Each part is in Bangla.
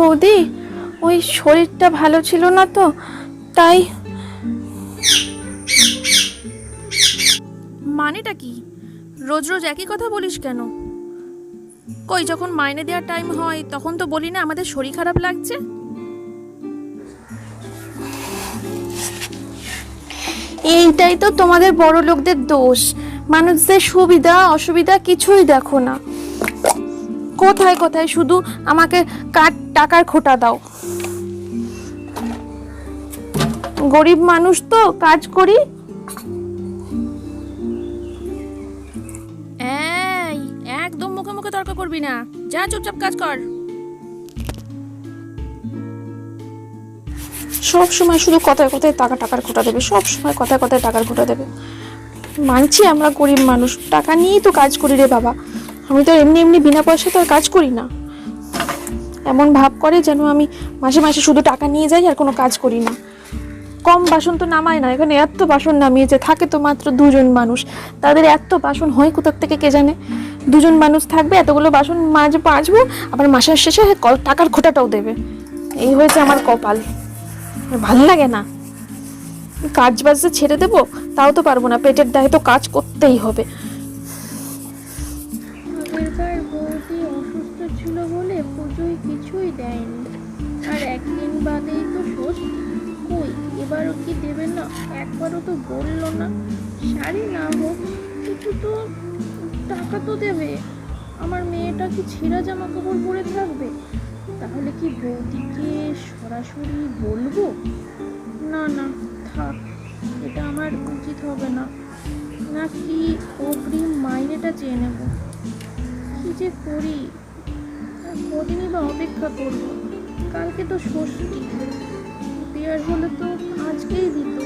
বৌদি ওই শরীরটা ভালো ছিল না তো তাই মানেটা কি? রোজ রোজ একই কথা বলিস কেন? কই যখন মাইনে দেওয়ার টাইম হয় তখন তো বলি না আমাদের শরীর খারাপ লাগছে? এইটাই তো তোমাদের বড় লোকদের দোষ। মানুষদের সুবিধা অসুবিধা কিছুই দেখো না। কোথায় কোথায়? শুধু আমাকে কাট টাকার খোটা দাও। গরিব মানুষ তো কাজ করি। একদম মুখে মুখে তর্ক করবি না। যা চুপচাপ কাজ কর। সব সময় শুধু কথায় কথায় টাকা টাকার খোটা দেবে। সব সময় কথায় কথায় টাকার খোটা দেবে। মানছি আমরা গরিব মানুষ। টাকা নিয়েই তো কাজ করি রে বাবা। আমি তো এমনি এমনি বিনা পয়সা তো আর কাজ করি না। এমন ভাব করে যেন আমি মাসে মাসে শুধু টাকা নিয়ে যাই আর কোনো কাজ করি না। কম বাসন তো নামায় না, এখানে এত বাসন নামিয়েছে, থাকে তো মাত্র দুজন মানুষ। তাদের এত বাসন হয় কোথার থেকে কে জানে? দুজন মানুষ থাকবে, এতগুলো বাসন মাঝে মাজবো, আবার মাসের শেষে টাকার খোটাটাও দেবে। এই হয়েছে আমার কপাল। ভালো লাগে না। কাজ বাজ ছেড়ে দেবো, তাও তো পারব না, পেটের দায়ে তো কাজ করতেই হবে। পুজোয় কিছুই দেয়নি। আর একদিন বাদেই তো ষষ্ঠী কই, এবারও কি দেবে না? একবারও তো বলল না। শাড়ি না হোক, কিছু তো টাকা তো দেবে। আমার মেয়েটা কি ছেঁড়া জামা কাপড় পরে থাকবে? তাহলে কি বৌদিকে সরাসরি বলব? না না, থাক, এটা আমার উচিত হবে না। নাকি অগ্রিম মাইনেটা চেয়ে নেব? কি যে করি? কদিনই বা অপেক্ষা করব কালকে তো ষষ্ঠী। বিয়ার হলে তো আজকেই দিত।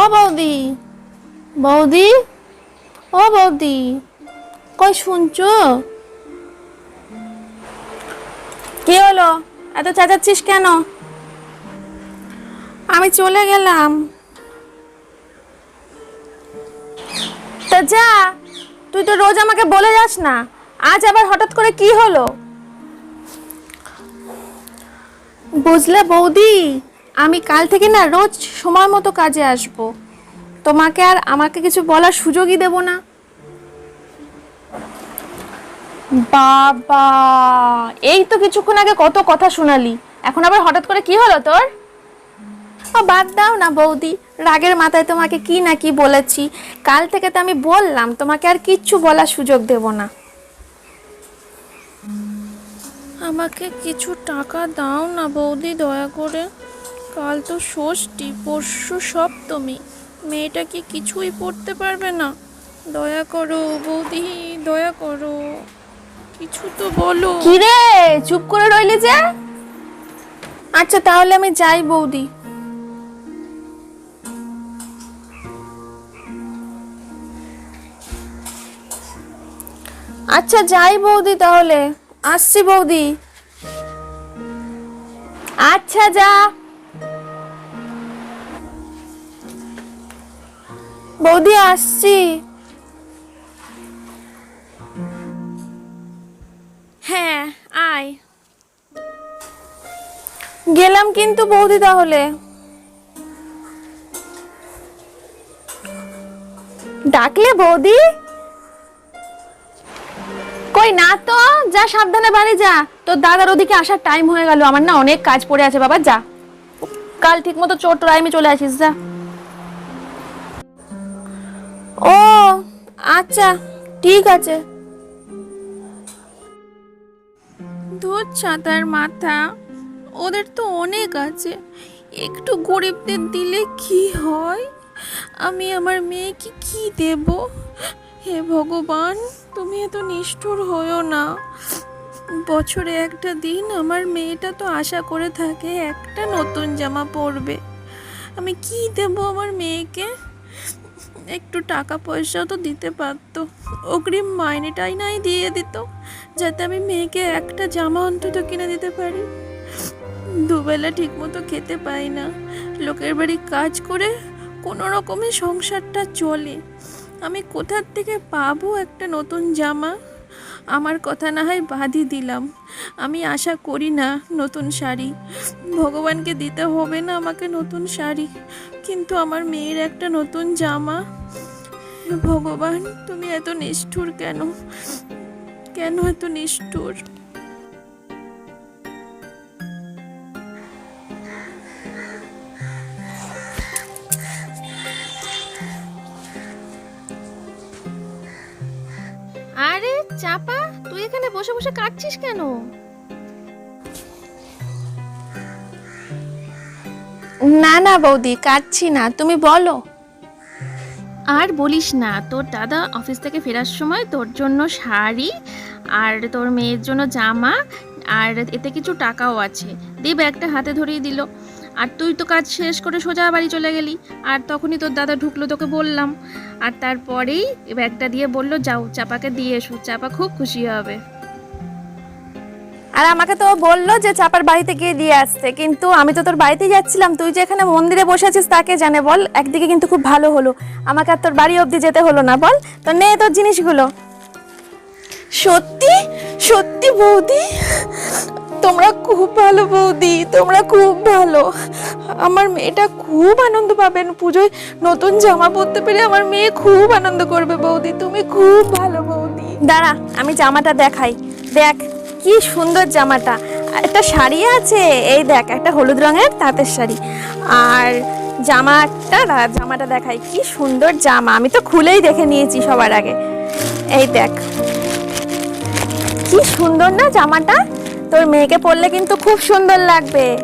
ও বৌদি। বৌদি? ও বৌদি, কই শুনছো? কি হলো? এত চেঁচাচ্ছিস কেন? আমি চলে গেলাম। তা যা, তুই তো রোজ আমাকে বলে যাস না। আজ আবার হঠাৎ করে কি হলো? বুঝলে বৌদি, আমি কাল থেকে না রোজ সময় মতো কাজে আসব। তোমাকে আর আমাকে কিছু বলার সুযোগই দেব না। বাবা, এই তো কিছুক্ষণ আগে কত কথা শোনালি। এখন আবার হঠাৎ করে কি হলো তোর? বাদ দাও না বৌদি, রাগের মাথায় তোমাকে কি না কি বলেছি। কাল থেকে তো আমি বললাম, তোমাকে আর কিচ্ছু বলার সুযোগ দেব না। আমাকে কিছু টাকা দাও না বৌদি, দয়া করে। কাল তো ষষ্ঠী, পরশু সপ্তমী। মেয়েটা কি কিছুই পড়তে পারবে না। দয়া করো বৌদি দয়া করো। কিছু তো বলো। কি রে চুপ করে রইলি যে? আচ্ছা তাহলে আমি যাই বৌদি। আচ্ছা যাই বৌদি তাহলে। আসছি বৌদি। আচ্ছা যা। বৌদি আসছি। হ্যাঁ আয়। গেলাম কিন্তু বৌদি তাহলে। ডাকলে বৌদি? কই না তো যা সাবধানে বাড়ি যা। তোর দাদার ওদিকে আসার টাইম হয়ে গেল আমার না অনেক কাজ পড়ে আছে বাবা যা। কাল ঠিক মতো চোর টাইমে চলে আসিস যা। ও আচ্ছা ঠিক আছে। ধুর ছাতার মাথা, ওদের তো অনেক আছে। একটু গরিবদের দিলে কি হয়? আমি আমার মেয়েকে কি দেব? হে ভগবান, তুমি এত নিষ্ঠুর হয়েও না। বছরে একটা দিন আমার মেয়েটা তো আশা করে থাকে একটা নতুন জামা পরবে। আমি কি দেব আমার মেয়েকে? একটু টাকা পয়সাও তো দিতে পারতো। অগ্রিম মাইনেটাই নাই দিয়ে দিত, যাতে আমি মেয়েকে একটা জামা অন্তত কিনে দিতে পারি। দুবেলা ঠিকমতো খেতে পাই না। লোকের বাড়ি কাজ করে কোনো রকমে সংসারটা চলে। আমি কোথার থেকে পাবো একটা নতুন জামা? আমার কথা না হয় বাদই দিলাম। আমি আশা করি না নতুন শাড়ি। ভগবানকে দিতে হবে না আমাকে নতুন শাড়ি। কিন্তু আমার মেয়ের একটা নতুন জামা। ভগবান, তুমি এত নিষ্ঠুর কেন? কেন এত নিষ্ঠুর? আরে চাপা, তুই এখানে বসে বসে কাটছিস কেন? না না বৌদি, কাটছি না। তুমি বলো। আর বলিস না, তোর দাদা অফিস থেকে ফেরার সময় তোর জন্য শাড়ি আর তোর মেয়ের জন্য জামা আর এতে কিছু টাকাও আছে। দিয়ে ব্যাগটা হাতে ধরিয়ে দিল। আর তুই তো কাজ শেষ করে সোজা বাড়ি চলে গেলি। আর তখনই তোর দাদা ঢুকলো, তোকে বললাম। আর তারপরেই ব্যাগটা দিয়ে বলল, যাও, চাপাকে দিয়ে এসো। চাপা খুব খুশি হবে। আর আমাকে তো বলল যে চাপার বাড়িতে গিয়ে দিয়ে আসতে কিন্তু আমি তো তোর বাড়িতেই যাচ্ছিলাম তুই যে এখানে মন্দিরে বসে আছিস তাকে জানে বল একদিকে কিন্তু খুব ভালো হলো আমাকে আর তোর বাড়ি অবধি যেতে হলো না বল তো নে তোর জিনিসগুলো। সত্যি? সত্যি বৌদি? তোমরা খুব ভালো বৌদি তোমরা খুব ভালো। আমার মেয়েটা খুব আনন্দ পাবেন পুজোয় নতুন জামা পরতে পেরে আমার মেয়ে খুব আনন্দ করবে বৌদি তুমি খুব ভালো বৌদি। দাঁড়া আমি জামাটা দেখাই দেখ। কি সুন্দর জামাটা। একটা শাড়ি আছে, এই দেখ, একটা হলুদ রঙের তাঁতের শাড়ি। আর জামা একটা জামাটা দেখাই, কি সুন্দর জামা। আমি তো খুলেই দেখে নিয়েছি সবার আগে। এই দেখ। কি সুন্দর না জামাটা? তোর মেয়েকে পরলে কিন্তু খুব সুন্দর লাগবে।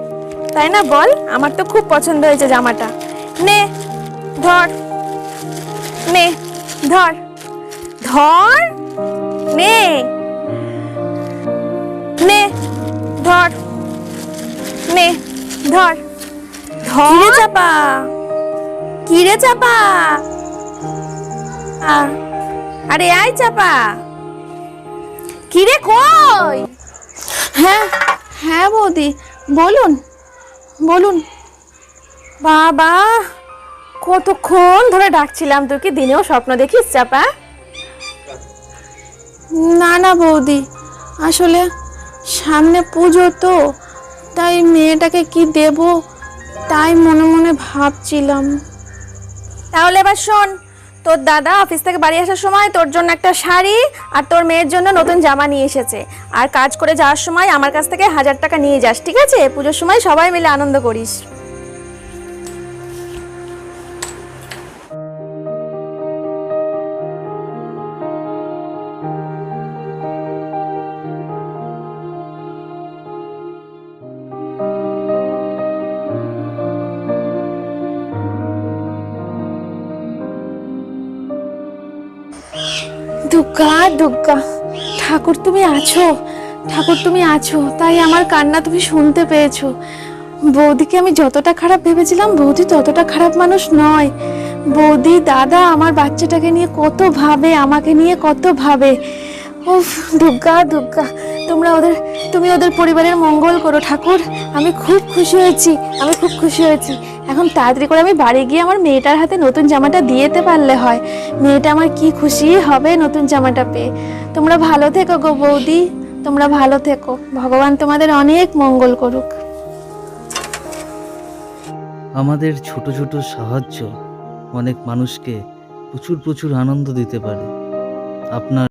তাই না বল? আমার তো খুব পছন্দ হয়েছে জামাটা। নে, ধর। নে, ধর। ধর? নে। ধর। ধর। চাপা? কিরে চাপা? আরে আয় চাপা। কিরে কই? হ্যাঁ হ্যাঁ বৌদি বলুন বলুন। বাবা কতক্ষণ ধরে ডাকছিলাম তুই কি দিনেও স্বপ্ন দেখিস চাপা? না না বৌদি আসলে সামনে পুজো তো তাই মেয়েটাকে কি দেব? তাই মনে মনে ভাবছিলাম। তাহলে এবার শোন, তোর দাদা অফিস থেকে বাড়ি আসার সময় তোর জন্য একটা শাড়ি আর তোর মেয়ের জন্য নতুন জামা নিয়ে এসেছে। আর কাজ করে যাওয়ার সময় আমার কাছ থেকে হাজার টাকা নিয়ে যাস, ঠিক আছে? পুজোর সময় সবাই মিলে আনন্দ করিস। দুর্গা দুর্গা। ঠাকুর তুমি আছো, ঠাকুর তুমি আছো, তাই আমার কান্না তুমি শুনতে পেয়েছ। বৌদিকে আমি যতটা খারাপ ভেবেছিলাম, বৌদি ততটা খারাপ মানুষ নয়। বৌদি, দাদা, আমার বাচ্চাটাকে নিয়ে কত ভাবে, আমাকে নিয়ে কত ভাবে। উফ, দুর্গা দুর্গা। তোমরা ওদের, তুমি ওদের পরিবারের মঙ্গল করো, ঠাকুর। আমি খুব খুশি হয়েছি, আমি খুব খুশি হয়েছি। এখন তাড়াতাড়ি করে আমি বাড়ি গিয়ে আমার মেয়েটার হাতে নতুন জামাটা দিয়ে যেতে পারলে হয়। মেয়েটা আমার কি খুশি হবে নতুন জামাটা পেয়ে। তোমরা ভালো থেকো গো বৌদি, তোমরা ভালো থেকো। ভগবান তোমাদের অনেক মঙ্গল করুক। আমাদের ছোট ছোট সাহায্য অনেক মানুষকে প্রচুর প্রচুর আনন্দ দিতে পারে। আপনার